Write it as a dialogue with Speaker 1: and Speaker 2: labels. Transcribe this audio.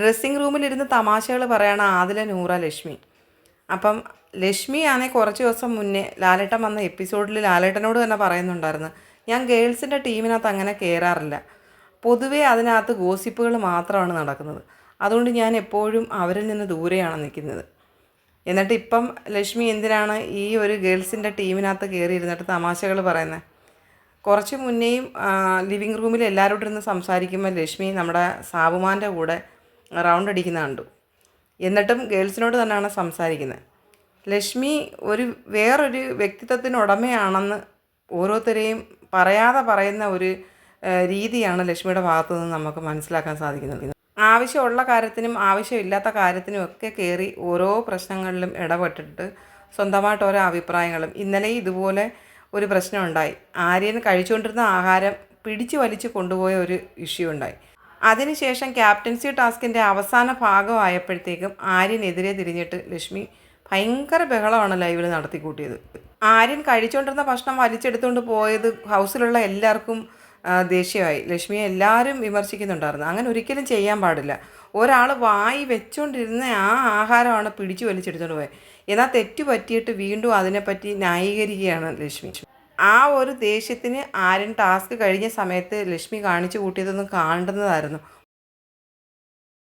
Speaker 1: Dressing റൂമിലിരുന്ന് തമാശകൾ പറയുകയാണ് ആദില നൂറ ലക്ഷ്മി. അപ്പം ലക്ഷ്മി ആണെങ്കിൽ കുറച്ച് ദിവസം മുന്നേ ലാലേട്ടൻ വന്ന എപ്പിസോഡിൽ ലാലേട്ടനോട് തന്നെ പറയുന്നുണ്ടായിരുന്നു ഞാൻ ഗേൾസിന്റെ ടീമിനകത്ത് അങ്ങനെ കയറാറില്ല പൊതുവേ അതിനകത്ത് ഗോസിപ്പുകൾ മാത്രമാണ് നടക്കുന്നത്. അതുകൊണ്ട് ഞാൻ എപ്പോഴും അവരിൽ നിന്ന് ദൂരെയാണ് നിൽക്കുന്നത്. എന്നിട്ട് ഇപ്പം ലക്ഷ്മി എന്തിനാണ് ഈ ഒരു ഗേൾസിന്റെ ടീമിനകത്ത് കയറിയിരുന്നിട്ട് തമാശകൾ പറയുന്നത് കുറച്ച് മുന്നേയും ലിവിങ് റൂമിൽ എല്ലാവരോടും ഇരുന്ന് സംസാരിക്കുമ്പോൾ ലക്ഷ്മി നമ്മുടെ സാബുമാന്റെ കൂടെ റൗണ്ട് അടിക്കുന്ന കണ്ടു. എന്നിട്ടും ഗേൾസിനോട് തന്നെയാണ് സംസാരിക്കുന്നത്. ലക്ഷ്മി ഒരു വേറൊരു വ്യക്തിത്വത്തിന് ഉടമയാണെന്ന് ഓരോരുത്തരെയും പറയാതെ പറയുന്ന ഒരു രീതിയാണ് ലക്ഷ്മിയുടെ ഭാഗത്തു നിന്ന് നമുക്ക് മനസ്സിലാക്കാൻ സാധിക്കുന്നത്. ആവശ്യമുള്ള കാര്യത്തിനും ആവശ്യമില്ലാത്ത കാര്യത്തിനും ഒക്കെ കയറി ഓരോ പ്രശ്നങ്ങളിലും ഇടപെട്ടിട്ട് സ്വന്തമായിട്ട് ഓരോ അഭിപ്രായങ്ങളും ഇന്നലെ ഇതുപോലെ ഒരു പ്രശ്നമുണ്ടായി ആര്യൻ കഴിച്ചുകൊണ്ടിരുന്ന ആഹാരം പിടിച്ചു വലിച്ചു കൊണ്ടുപോയ ഒരു ഇഷ്യൂ ഉണ്ടായി. അതിനുശേഷം ക്യാപ്റ്റൻസി ടാസ്കിന്റെ അവസാന ഭാഗമായപ്പോഴത്തേക്കും ആര്യനെതിരെ തിരിഞ്ഞിട്ട് ലക്ഷ്മി ഭയങ്കര ബഹളമാണ് ലൈവിൽ നടത്തിക്കൂട്ടിയത്. ആര്യൻ കഴിച്ചുകൊണ്ടിരുന്ന ഭക്ഷണം വലിച്ചെടുത്തുകൊണ്ട് പോയത് ഹൗസിലുള്ള എല്ലാവർക്കും ദേഷ്യമായി. ലക്ഷ്മിയെ എല്ലാവരും വിമർശിക്കുന്നുണ്ടായിരുന്നു. അങ്ങനെ ഒരിക്കലും ചെയ്യാൻ പാടില്ല. ഒരാൾ വായി വെച്ചുകൊണ്ടിരുന്ന ആ ആഹാരമാണ് പിടിച്ചു വലിച്ചെടുത്തുകൊണ്ട് പോയത് എന്നാൽ തെറ്റ് പറ്റിയിട്ട് വീണ്ടും അതിനെപ്പറ്റി ന്യായീകരിക്കുകയാണ് ലക്ഷ്മി. ആ ഒരു ദേഷ്യത്തിന് ആര്യൻ ടാസ്ക് കഴിഞ്ഞ സമയത്ത് ലക്ഷ്മി കാണിച്ചു കൂട്ടിയതൊന്നും കാണേണ്ടുന്നതായിരുന്നു.